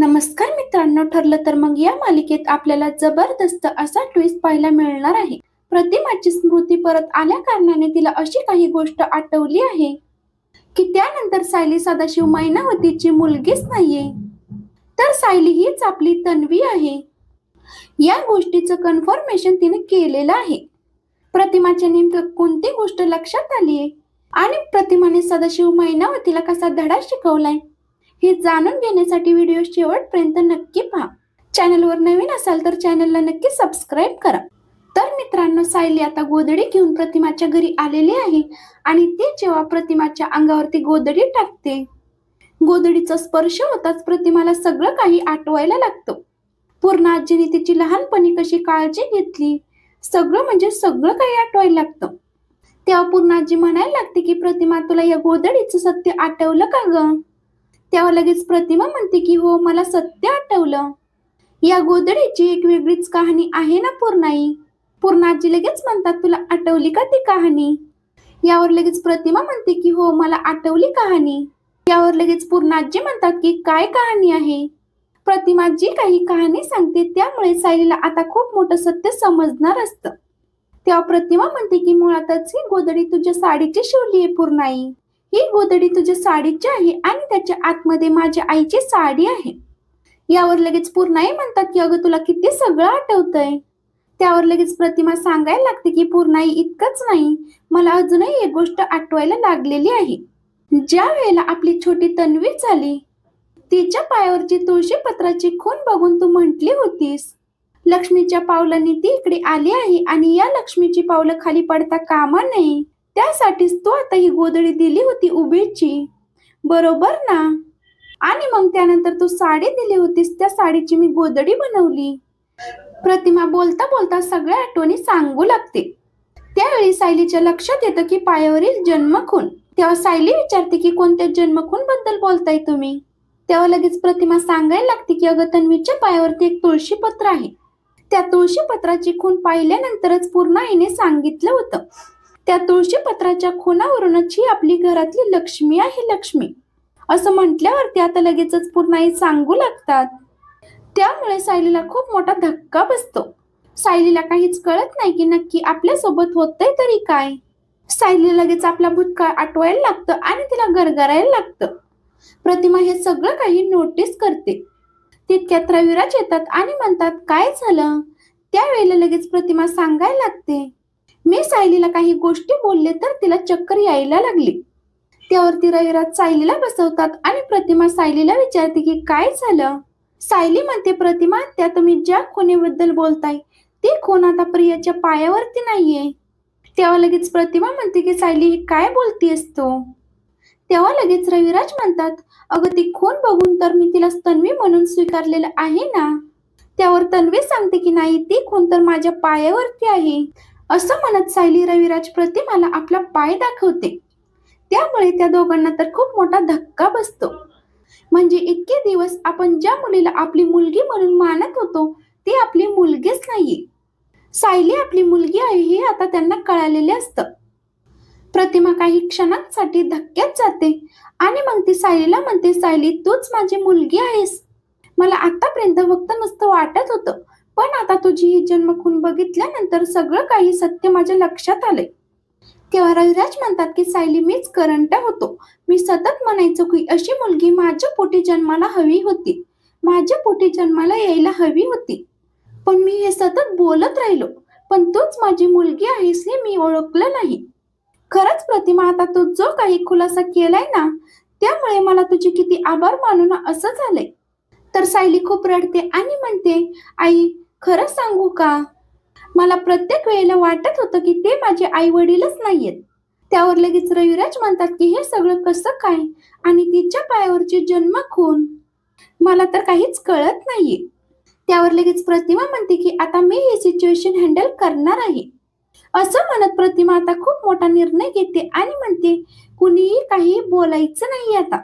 नमस्कार मित्रांनो ठरलं तर मग या मालिकेत आपल्याला जबरदस्त असा ट्विस्ट पाहायला मिळणार आहे. प्रतिमाची स्मृती परत आल्या कारणाने तिला अशी काही गोष्ट आठवली आहे की त्यानंतर सायली सदाशिव मैनावतीची मुलगीच नाहीये. तर सायली हीच आपली तन्वी आहे. या गोष्टीचं कन्फर्मेशन तिने केलेलं आहे. प्रतिमाच्या नेमकं कोणती गोष्ट लक्षात आली आहे आणि प्रतिमाने सदाशिव मैनावतीला कसा धडा शिकवलाय? हे जाणून घेण्यासाठी व्हिडिओ शेवटपर्यंत नक्की पहा. चॅनलवर नवीन असाल तर चॅनलला नक्की सबस्क्राईब करा. तर मित्रांनो सायली आता गोदडी घेऊन प्रतिमाच्या घरी आलेली आहे आणि ती जेव्हा प्रतिमाच्या अंगावरती गोदडी टाकते गोदडीचा स्पर्श होताच प्रतिमाला सगळं काही आठवायला लागतं. पूर्ण आजीने तिची लहानपणी कशी काळजी घेतली सगळं म्हणजे सगळं काही आठवायला लागतं. तेव्हा पूर्ण आजी म्हणायला लागते की प्रतिमा तुला या गोदडीचं सत्य आठवलं का ग? तेव्हा लगेच प्रतिमा म्हणते की हो मला सत्य आठवलं. या गोदडीची एक वेगळीच कहाणी आहे ना पूर्णाई? पूर्णाजी लगेच म्हणतात तुला आठवली का ती कहाणी? यावर लगेच प्रतिमा म्हणते की हो मला आठवली कहाणी. यावर लगेच पूर्णाजी म्हणतात की काय कहाणी आहे? प्रतिमा जी काही कहाणी सांगते त्यामुळे सायलीला आता खूप मोठं सत्य समजणार असतं. तेव्हा प्रतिमा म्हणते की मुळातच ही गोदडी तुझ्या साडीची शिवली आहे पूर्णाई. ही गोदडी तुझ्या साडीची आहे आणि त्याच्या आतमध्ये माझ्या आईची साडी आहे. यावर लगेच पूर्णाई म्हणतात की अगं तुला किती सगळं आठवतंय. त्यावर लगेच प्रतिमा सांगायला लागते की पूर्णाई इतकंच नाही. मला अजूनही एक गोष्ट आठवायला लागलेली आहे. ज्या वेळेला आपली छोटी तन्वी झाली तिच्या पायावरची तुळशी पत्राची खून बघून तू म्हटली होतीस. लक्ष्मीच्या पावलांनी ती इकडे आली आहे आणि या लक्ष्मीची पावलं खाली पडता कामा नये. त्यासाठीच तू आता ही गोधडी दिली होती उभेची बरोबर ना? आणि मग त्यानंतर तू साडी दिली होतीस त्या साडीची मी गोधडी बनवली. प्रतिमा बोलता बोलता सगळ्या आठवणी सांगू लागते. त्यावेळी सायलीच्या लक्षात येतं की पायावरील जन्मखून तेव्हा सायली विचारते की कोणत्या जन्मखून बद्दल बोलताय तुम्ही? तेव्हा लगेच प्रतिमा सांगायला लागते की अगं तन्वीच्या पायावरती एक तुळशी पत्र आहे. त्या तुळशी पत्राची खून पाहिल्यानंतरच पूर्ण आईने सांगितलं होतं. त्या तुळशी पत्राच्या खुनावरूनच ही आपली घरातली लक्ष्मी आहे लक्ष्मी. असं म्हटल्यावरती आता लगेचच पूर्णाई सांगू लागतात. त्यामुळे सायलीला खूप मोठा धक्का बसतो. सायलीला काहीच कळत नाही की नक्की आपल्यासोबत होतंय तरी काय. सायलीला लगेच आपला भूतकाळ आठवायला लागतं आणि तिला गरगरायला लागतं. प्रतिमा हे सगळं काही नोटीस करते. तितक्यात रविराज येतात आणि म्हणतात काय झालं? त्यावेळेला लगेच प्रतिमा सांगायला लागते. मी सायलीला काही गोष्टी बोलले तर तिला चक्कर यायला लागली. त्यावरती रविराज सायलीला बसवतात आणि प्रतिमा सायलीला विचारते की काय झालं? सायली म्हणते प्रतिमा त्या तुम्ही ज्या खुनीबद्दल बोलताय ती खून आता प्रियाच्या पायावरती नाहीये. तेव्हा लगेच प्रतिमा म्हणते की सायली ही काय बोलतीयस असतो तेव्हा लगेच रविराज म्हणतात अगं ती खून बघून तर मी तिला तन्वी म्हणून स्वीकारलेलं आहे ना? त्यावर तन्वी सांगते की नाही ती खून तर माझ्या पायावरती आहे. असं म्हणत सायली रविराज प्रतिमाला आपला पाय दाखवते. त्यामुळे त्या दोघांना तर खूप मोठा धक्का बसतो. म्हणजे इतके दिवस आपण ज्या मुलीला आपली मुलगी म्हणून मानत होतो ती आपली मुलगीच नाहीये. सायली आपली मुलगी आहे हे आता त्यांना कळालेले असतं. प्रतिमा काही क्षणांसाठी धक्क्यात जाते आणि मग ती सायलीला म्हणते सायली तूच माझी मुलगी आहेस. मला आतापर्यंत फक्त नुसतं वाटत होतं. पण आता तुझी ही जन्मखून बघितल्यानंतर सगळं काही सत्य माझ्या लक्षात आलंय. तेव्हा रविराज म्हणतात की सायली मीच करंट होतो. मी सतत म्हणायचो की अशी मुलगी माझ्या पोटी जन्माला हवी होती. माझ्या पोटी जन्माला यायला हवी होती. पण मी हे सतत बोलत राहिलो. पण तूच माझी मुलगी आहेस हे मी ओळखलं नाही. खरंच प्रतिमा आता तू जो काही खुलासा केलाय ना त्यामुळे मला तुझे किती आभार मानू ना असं झालंय. तर सायली खूप रडते आणि म्हणते आई खरं सांगू का? मला प्रत्येक वेळेला वाटत होतं की ते माझे आई वडीलच नाहीयेत. त्यावर लगेच रविराज म्हणतात की हे सगळं कसं काय? आणि तिच्या पायावरचे जन्म खून? मला तर काहीच कळत नाहीये. त्यावर लगेच प्रतिमा म्हणते की आता मी ही सिच्युएशन हँडल करणार आहे. असं म्हणत प्रतिमा आता खूप मोठा निर्णय घेते आणि म्हणते कुणीही काही बोलायचं नाही आता.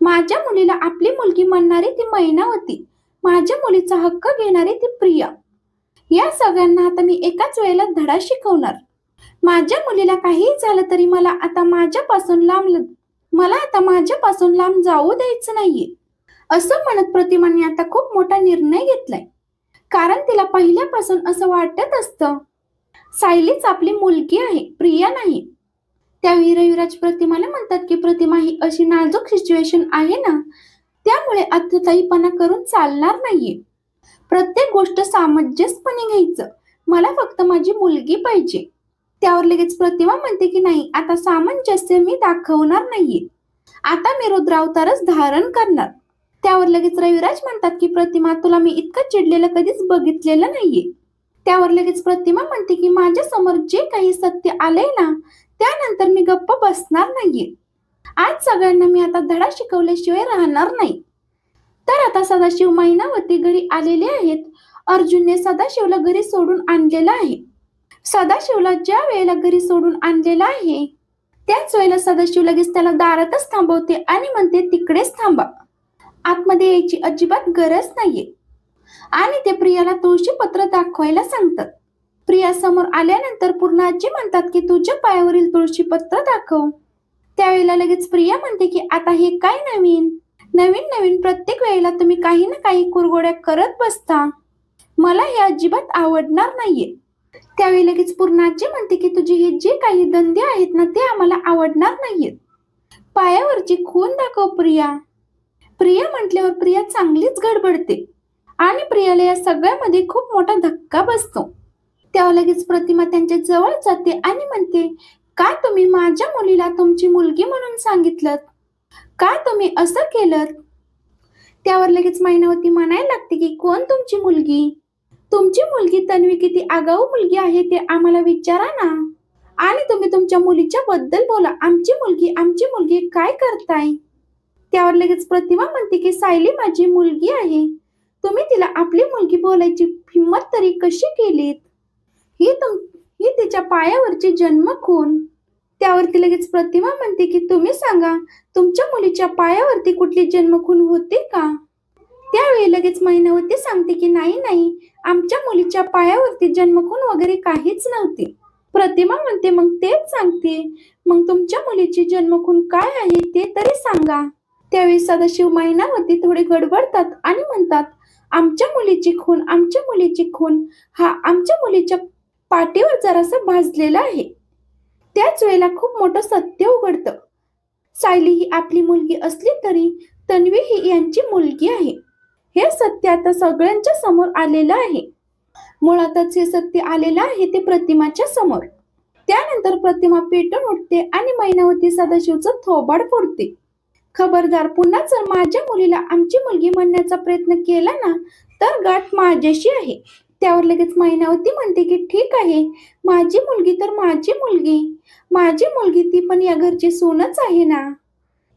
माझ्या मुलीला आपली मुलगी म्हणणारी ती मैना होती. माझ्या मुलीचा हक्क घेणारी ती प्रिया. या सगळ्यांना आता मी एकाच वेळेला धडा शिकवणार. माझ्या मुलीला काही झालं तरी मला आता माझ्यापासून लांब मला आता माझ्यापासून लांब जाऊ द्यायचं नाहीये. असं म्हणत प्रतिमाने आता खूप मोठा निर्णय घेतलाय. कारण तिला पहिल्यापासून असं वाटत असतं. सायलीच आपली मुलगी आहे प्रिया नाही. त्यावेळी रविराज प्रतिमाला म्हणतात की प्रतिमा ही अशी नाजूक सिच्युएशन आहे ना त्यामुळे अथताईपणा करून चालणार नाहीये. प्रत्येक गोष्ट सामंजस्यपणे घ्यायचं. मला फक्त माझी मुलगी पाहिजे. त्यावर लगेच प्रतिमा म्हणते की नाही आता सामंजस्य मी दाखवणार नाहीये. आता मी रुद्रावतारच धारण करणार. त्यावर लगेच रविराज म्हणतात की प्रतिमा तुला मी इतकं चिडलेलं कधीच बघितलेलं नाहीये. त्यावर लगेच प्रतिमा म्हणते की माझ्यासमोर जे काही सत्य आलंय ना त्यानंतर मी गप्प बसणार नाहीये. आज सगळ्यांना मी आता धडा शिकवल्याशिवाय राहणार नाही. तर आता सदाशिव मैनावती घरी आलेले आहेत. अर्जुनने सदाशिवला घरी सोडून आणलेलं आहे. सदाशिवला ज्या वेळेला घरी सोडून आणलेला आहे त्याच वेळेला सदाशिव लगेच त्याला दारातच थांबवते आणि म्हणते तिकडेच थांबा. आतमध्ये यायची अजिबात गरज नाहीये. आणि ते प्रियाला तुळशी पत्र दाखवायला सांगतात. प्रिया समोर आल्यानंतर पूर्ण आजी म्हणतात की तुझ्या पायावरील तुळशी पत्र दाखव. त्यावेळेला लगेच प्रिया म्हणते की आता हे काय नवीन? नवीन नवीन प्रत्येक वेळेला तुम्ही काही ना काही कुरगोड्या करत बसता. मला हे अजिबात आवडणार नाहीये. त्यावेळी लगेच पूर्णाजी म्हणते की तुझे हे जे काही धंदे आहेत ना ते आम्हाला आवडणार नाहीयेत. पायावरची खून दाखव प्रिया. प्रिया म्हटल्यावर प्रिया चांगलीच गडबडते आणि प्रियाला या सगळ्यामध्ये खूप मोठा धक्का बसतो. तेव्हा लगेच प्रतिमा त्यांच्या जवळ जाते आणि म्हणते का तुम्ही माझ्या मुलीला तुमची मुलगी म्हणून सांगितलं का तुम्ही असं केलं त्यावर लगेच मैनावती म्हणायला लागते की कोण तुमची मुलगी? तुमची मुलगी तन्वी किती आगाऊ मुलगी आहे ते आम्हाला विचारा ना. आणि तुम्ही तुमच्या मुलीच्या बद्दल बोला. आमची मुलगी आमची मुलगी काय करताय? त्यावर लगेच प्रतिमा म्हणते की सायली माझी मुलगी आहे. तुम्ही तिला आपली मुलगी बोलायची हिंमत तरी कशी केलीत? ही तुम ही तिच्या पायावरची जन्म खून त्यावरती लगेच प्रतिमा म्हणते की तुम्ही सांगा तुमच्या मुलीच्या पायावरती कुठली जन्मखून होते का? त्यावेळी लगेच महिनावती सांगते की नाही नाही आमच्या मुलीच्या पायावरती जन्मखून वगैरे काहीच नव्हते. प्रतिमा म्हणते मग तेच सांगते. मग तुमच्या मुलीची जन्मखून काय आहे ते तरी सांगा. त्यावेळी सदाशिव महिनावती थोडे गडबडतात आणि म्हणतात आमच्या मुलीची खून आमच्या मुलीची खून हा आमच्या मुलीच्या पाठीवर जरासं भाजलेला आहे. त्याच वेळेला खूप मोठं सत्य उघडतं. सायली ही आपली मुलगी असली तरी तन्वी ही यांची मुलगी आहे. हे सत्य आता सगळ्यांच्या समोर आलेलं आहे. मुळातच हे सत्य आलेलं आहे ते प्रतिमाच्या समोर. त्यानंतर प्रतिमा पेटून उठते आणि मैनावती सदाशिवचं थोबाड फोडते. खबरदार पुन्हा जर माझ्या मुलीला आमची मुलगी म्हणण्याचा प्रयत्न केला ना तर गाठ माझ्याशी आहे. त्यावर लगेच मैनावती म्हणते की ठीक आहे. माझी मुलगी तर माझी मुलगी. माझी मुलगी ती पण या घरची सूनच आहे ना.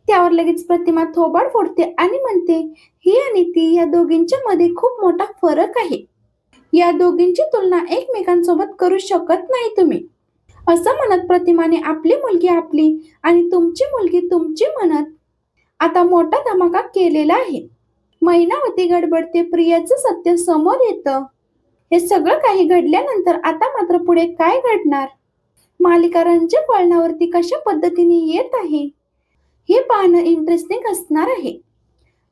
त्यावर लगेच प्रतिमा थोबाड फोडते आणि म्हणते ही आणि ती या दोघींच्या मध्ये खूप मोठा फरक आहे. या दोघींची तुलना एकमेकांसोबत करू शकत नाही तुम्ही. असं म्हणत प्रतिमाने आपली मुलगी आपली आणि तुमची मुलगी तुमची म्हणत आता मोठा धमाका केलेला आहे. महिनावती गडबडते प्रियाचं सत्य समोर येतं. हे सगळं काही घडल्यानंतर आता मात्र पुढे काय घडणार? मालिका रंजक वळणावरती कशा पद्धतीने येत आहे? हे पाहणं इंटरेस्टिंग असणार आहे.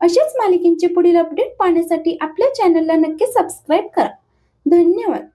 अशाच मालिकेंचे पुढील अपडेट पाहण्यासाठी आपल्या चॅनलला नक्की सबस्क्राईब करा. धन्यवाद.